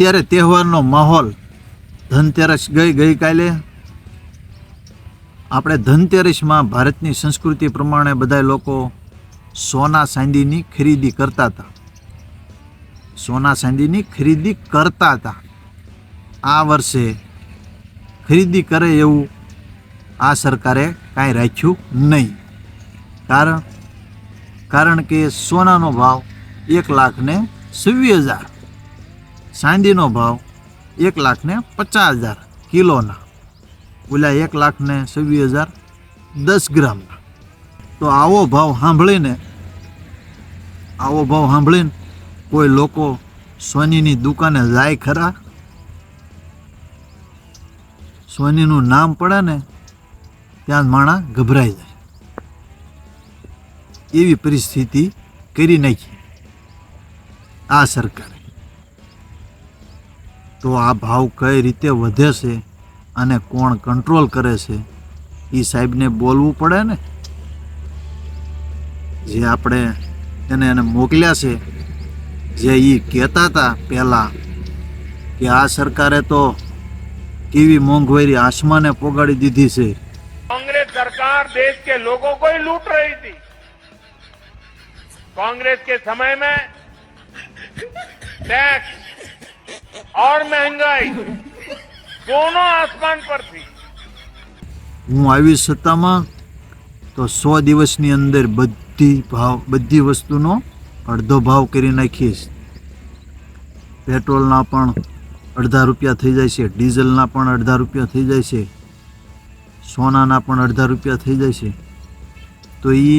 અત્યારે તહેવારનો માહોલ ધનતેરસ ગઈ, ગઈકાલે આપણે ધનતેરસમાં ભારતની સંસ્કૃતિ પ્રમાણે બધા લોકો સોના ચાંદીની ખરીદી કરતા હતા. સોના ચાંદીની ખરીદી કરતા હતા. આ વર્ષે ખરીદી કરે એવું આ સરકારે કાંઈ રાખ્યું નહીં. કારણ કારણ કે સોનાનો ભાવ એક લાખને છવ્વીસ હજાર ચાંદીનો ભાવ એક લાખ ને પચાસ હજાર કિલોના. ઓલા એક લાખ ને છવ્વીસ હજાર દસ ગ્રામના. તો આવો ભાવ સાંભળીને, આવો ભાવ સાંભળીને કોઈ લોકો સોનીની દુકાને જાય ખરા? સોનીનું નામ પડે ને ત્યાં માણા ગભરાઈ જાય. એવી પરિસ્થિતિ કરી નાખી આ સરકારે. તો આ ભાવ કઈ રીતે વધે છે અને કોણ કંટ્રોલ કરે છે એ સાહેબને બોલવું પડે ને જે આપણે એને એને મોકલ્યા છે જે એ કહેતા હતા પહેલાં કે આ સરકારે તો કેવી મોંઘવારી આસમાને પોગાડી દીધી છે कांग्रेस सरकार देश के लोगों को ही लूट रही थी कांग्रेस के समय में टैक्स और महंगाई दोनों आसमान पर थी હું આવી સત્તામાં તો સો દિવસની અંદર બધી ભાવ બધી વસ્તુનો અડધો ભાવ કરી નાખીશ પેટ્રોલના પણ અડધા રૂપિયા થઈ જાય છે ડીઝલના પણ અડધા રૂપિયા થઈ જાય છે સોનાના પણ અડધા રૂપિયા થઈ જાય છે તો એ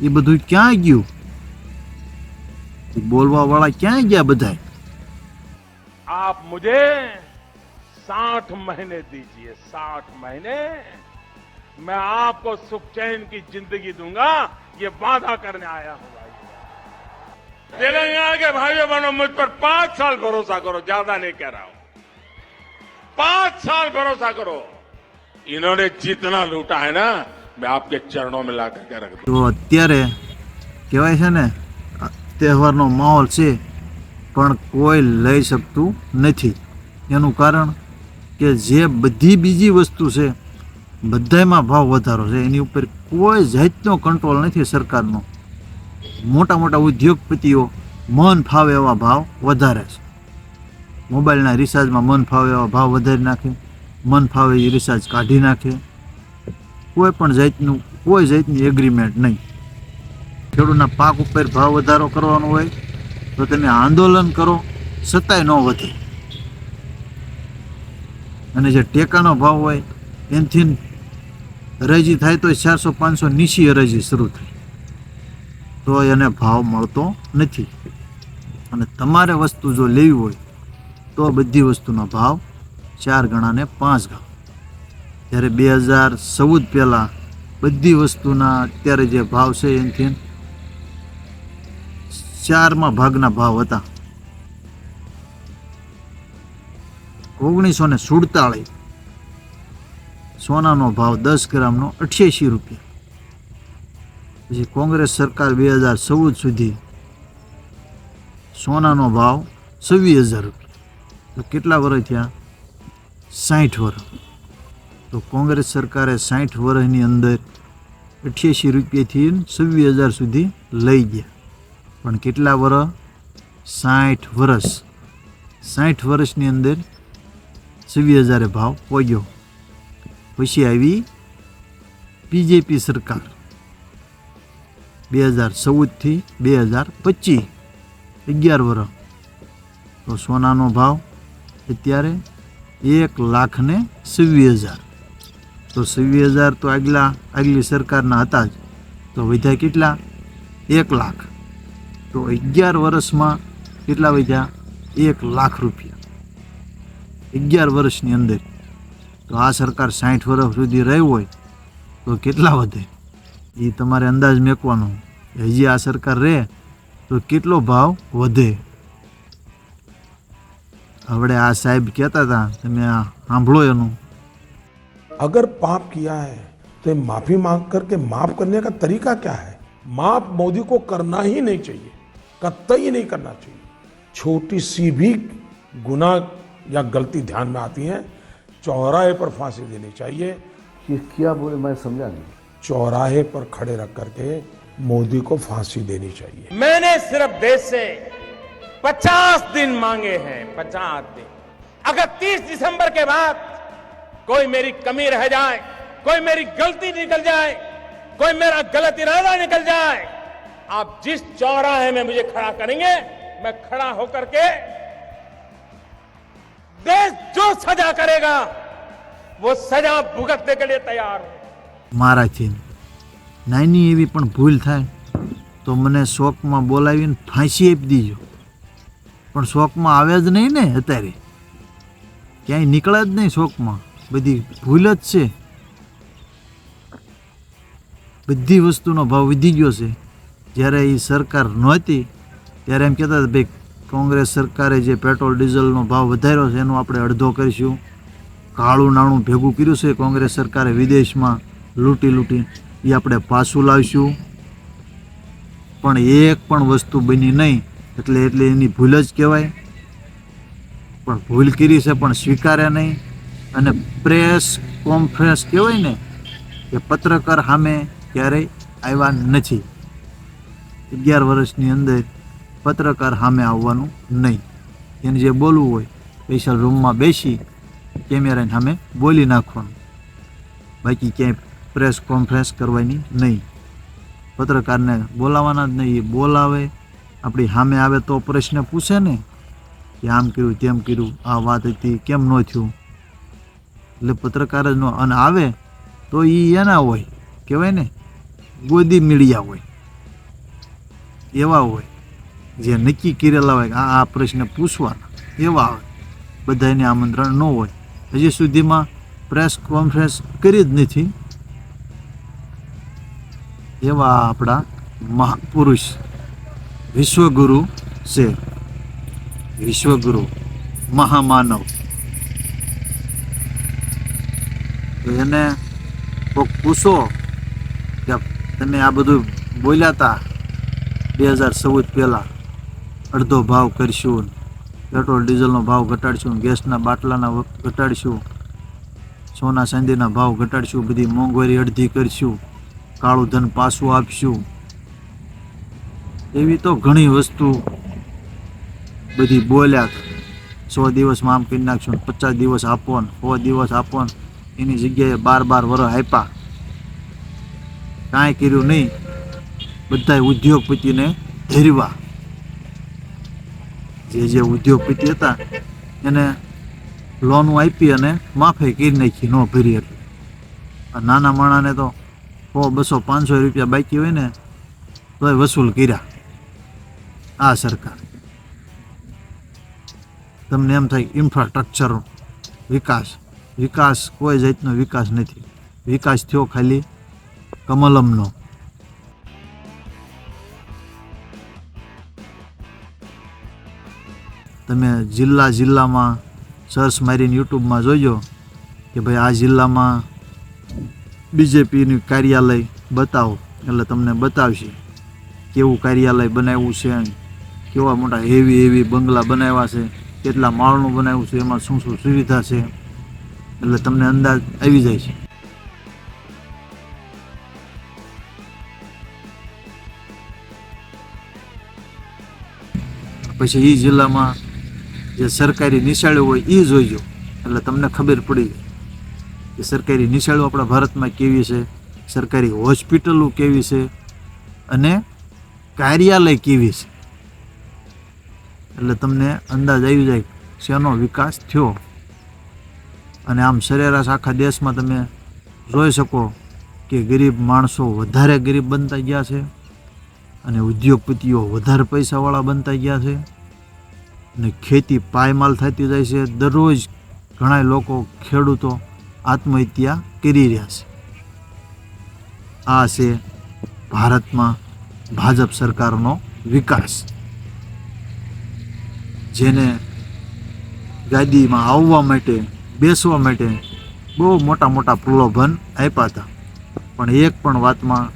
એ બધું ક્યાં ગયું બોલવા વાળા ક્યાં ગયા બધાય आप मुझे साठ महीने दीजिए साठ महीने मैं आपको सुख चैन की जिंदगी दूंगा ये वादा करने आया हूं भाई तेलंगाना के भाइयों बहनों मुझ पर पांच साल भरोसा करो ज्यादा नहीं कह रहा हूं पांच साल भरोसा करो इन्होंने जितना लूटा है ना मैं आपके चरणों में ला करके रख दूं તો અત્યારે કહેવાય છે ને આ તહેવારનો માહોલ છે પણ કોઈ લઈ શકતું નથી. એનું કારણ કે જે બધી બીજી વસ્તુ છે, બધાયમાં ભાવ વધારો છે, એની ઉપર કોઈ જાતનો કંટ્રોલ નથી સરકારનો. મોટા મોટા ઉદ્યોગપતિઓ મન ફાવે એવા ભાવ વધારે છે. મોબાઈલના રિચાર્જમાં મન ફાવે એવા ભાવ વધારી નાખે, મન ફાવે એ રિચાર્જ કાઢી નાખે. કોઈ પણ જાતનું, કોઈ જાતની એગ્રીમેન્ટ નહીં. ખેડૂતના પાક ઉપર ભાવ વધારો કરવાનો હોય તો તમે આંદોલન કરો છતાંય ન વધે. અને જે ટેકાનો ભાવ હોય, એનાથી હરાજી થાય તો ચારસો, પાંચસો નીચી હરાજી શરૂ થાય. તો એને ભાવ મળતો નથી. અને તમારે વસ્તુ જો લેવી હોય, તો બધી વસ્તુનો ભાવ ચાર ગણાને પાંચ ગણા. જ્યારે બે હજાર ચૌદ પહેલાં બધી વસ્તુના અત્યારે જે ભાવ છે એનાથી ચારમાં ભાગના ભાવ હતા. ઓગણીસો ને સુડતાળીસ. સોનાનો ભાવ દસ ગ્રામનો અઠ્યાસી રૂપિયા. પછી કોંગ્રેસ સરકાર બે હજાર ચૌદ સુધી સોનાનો ભાવ છવ્વીસ હજાર રૂપિયા. તો કેટલા વર્ષ થયા? સાઠ વર્ષ તો કોંગ્રેસ સરકારે સાઠ વર્ષની અંદર અઠ્યાસી રૂપિયાથી છવ્વીસ હજાર સુધી લઈ ગયા. પણ કેટલા વર્ષ સાઠ વર્ષ સાઠ વર્ષની અંદર છવ્વીસ હજારે ભાવ પહોંચ્યો પછી આવી બીજેપી સરકાર. બે હજાર ચૌદથી બે હજાર પચીસ. અગિયાર વર્ષ તો સોનાનો ભાવ અત્યારે એક લાખ ને છવ્વીસ હજાર. તો છવ્વીસ હજાર તો આગલા આગલી સરકારના હતા જ. તો વધ્યા કેટલા? એક લાખ. તો અગિયાર વર્ષમાં કેટલા વધ્યા એક લાખ રૂપિયા અગિયાર વર્ષની અંદર તો આ સરકાર સાઠ વર્ષ સુધી રહી હોય તો કેટલા વધે એ તમારે અંદાજ મેકવાનો હજી આ સરકાર રહે તો કેટલો ભાવ વધે હવે આ સાહેબ કહેતા હતા તમે આ સાંભળો એનું अगर पाप किया है तो ये माफी मांग करके माफ करने का तरीका क्या है माफ मोदी को करना ही नहीं चाहिए कतई नहीं करना चाहिए। छोटी सी भी गुना या गलती ध्यान में आती है चौराहे पर फांसी देनी चाहिए। ये क्या बोले मैं समझा नहीं। चौराहे पर खड़े रख करके मोदी को फांसी देनी चाहिए। मैंने सिर्फ़ देश से 50 दिन मांगे हैं 50 दिन। अगर 30 दिसंबर के बाद कोई मेरी कमी रह जाए कोई मेरी गलती निकल जाए कोई मेरा गलत इरादा निकल जाए आप जिस चौराहे में मुझे खड़ा करेंगे मैं खड़ा होकर के देश जो सजा करेगा वो सजा भुगतने के लिए तैयार हूं મારાથી નાની એવી પણ ભૂલ થાય તો મને શોકમાં બોલાવીને ફાંસી આપી દીજો પણ શોકમાં આવે જ નહીં ને અત્યારે ક્યાંય નીકળે જ નહીં શોકમાં બધી ભૂલ જ છે બધી વસ્તુનો ભાવ વધી ગયો છે જ્યારે એ સરકાર નહોતી, ત્યારે એમ કહેતા હતા, ભાઈ, કોંગ્રેસ સરકારે જે પેટ્રોલ, ડીઝલનો ભાવ વધાર્યો છે, એનો આપણે અડધો કરીશું. કાળું નાણું ભેગું કર્યું છે, કોંગ્રેસ સરકારે વિદેશમાં લૂંટી લૂંટી એ આપણે પાછું લાવીશું. પણ એક પણ વસ્તુ બની નહીં, એટલે એટલે એની ભૂલ જ કહેવાય. પણ ભૂલ કરી છે, પણ સ્વીકારે નહીં. અને પ્રેસ કોન્ફરન્સ કહેવાય ને, કે પત્રકાર સામે ક્યારેય આવ્યા નથી. અગિયાર વર્ષની અંદર પત્રકાર સામે આવવાનું નહીં. એને જે બોલવું હોય સ્પેશિયલ રૂમમાં બેસી કેમેરાની સામે બોલી નાખવાનું. બાકી ક્યાંય પ્રેસ કોન્ફરન્સ કરવાની નહીં. પત્રકારને બોલાવવાના જ નહીં, એ બોલાવે. આપણી સામે આવે તો પ્રશ્ન પૂછે ને કે આમ કર્યું, તેમ કર્યું, આ વાત હતી, કેમ ન થયું? એટલે પત્રકાર જ નો, અને આવે તો એ એના હોય, કહેવાય ને, ગોદી મીડિયા હોય. એવા હોય, જે નક્કી કરેલા હોય કે આ આ પ્રશ્ન પૂછવાના, એવા હોય. બધાને આમંત્રણ ન હોય. હજી સુધીમાં પ્રેસ કોન્ફરન્સ કરી જ નથી. એવા આપણા મહાપુરુષ વિશ્વગુરુ છે. વિશ્વગુરુ મહામાનવ. તો એને કોક પૂછો કે તમે આ બધું બોલ્યા હતા બે હજાર ચૌદ પહેલાં અડધો ભાવ કરીશું. પેટ્રોલ, ડીઝલનો ભાવ ઘટાડશું. ગેસના બાટલાના ઘટાડીશું. સોના ચાંદીના ભાવ ઘટાડશું. બધી મોંઘવારી અડધી કરીશું. કાળું ધન પાછું આપશું. એવી તો ઘણી વસ્તુ બધી બોલ્યા. સો દિવસમાં આમ કરી નાખશું. પચાસ દિવસ આપો સો દિવસ આપો એની જગ્યાએ બાર બાર વર્ષ આપ્યા. કાંઈ કર્યું નહીં. બધા ઉદ્યોગપતિને ધેરવા. જે જે ઉદ્યોગપતિ હતા, એને લોન આપી અને માફી કરી નાખી, ન ભરી એટલે આ નાના માણાને તો સો, બસો, પાંચસો રૂપિયા બાકી હોય ને, તોય વસૂલ કર્યા. આ સરકાર. તમને એમ થાય ઇન્ફ્રાસ્ટ્રક્ચર વિકાસ વિકાસ કોઈ જાતનો વિકાસ નથી. વિકાસ થયો ખાલી કમલમનો. તમે જિલ્લા જિલ્લામાં સર્ચ મારીને યુટ્યુબમાં જોજો કે ભાઈ આ જિલ્લામાં બીજેપીનું કાર્યાલય બતાવો. એટલે તમને બતાવશે કેવું કાર્યાલય બનાવ્યું છે કેવા મોટા હેવી હેવી બંગલા બનાવ્યા છે, કેટલા માળનું બનાવ્યું છે, એમાં શું શું સુવિધા છે. એટલે તમને અંદાજ આવી જાય છે. પછી એ જિલ્લામાં જે સરકારી નિશાળો હોય એ જોઈજો. એટલે તમને ખબર પડી કે સરકારી નિશાળો આપણા ભારતમાં કેવી છે, સરકારી હોસ્પિટલો કેવી છે, અને કાર્યાલય કેવી છે. એટલે તમને અંદાજ આવી જાય શેનો વિકાસ થયો. અને આમ સરેરાશ આખા દેશમાં તમે જોઈ શકો કે ગરીબ માણસો વધારે ગરીબ બનતા ગયા છે અને ઉદ્યોગપતિઓ વધારે પૈસાવાળા બનતા ગયા છે. અને ખેતી પાયમાલ થતી જાય છે. દરરોજ ઘણા લોકો ખેડૂતો આત્મહત્યા કરી રહ્યા છે. આ છે ભારતમાં ભાજપ સરકારનો વિકાસ. જેને ગાદીમાં આવવા માટે, બેસવા માટે બહુ મોટા મોટા પ્રલોભન આપ્યા હતા. પણ એક પણ વાતમાં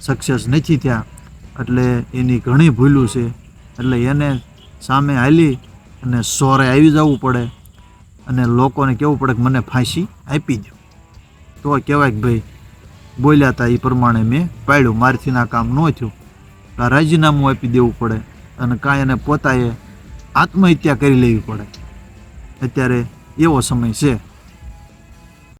સક્સેસ નથી થયા. એટલે એની ઘણી ભૂલું છે. એટલે એને સામે હાલી અને સોરે આવી જવું પડે અને લોકોને કહેવું પડે કે મને ફાંસી આપી દો તો કહેવાય કે ભાઈ, બોલ્યા હતા એ પ્રમાણે મેં પાડ્યું. મારથી ના કામ ન થયું. આ રાજીનામું આપી દેવું પડે અને કાંઈ એને પોતાએ આત્મહત્યા કરી લેવી પડે. અત્યારે એવો સમય છે.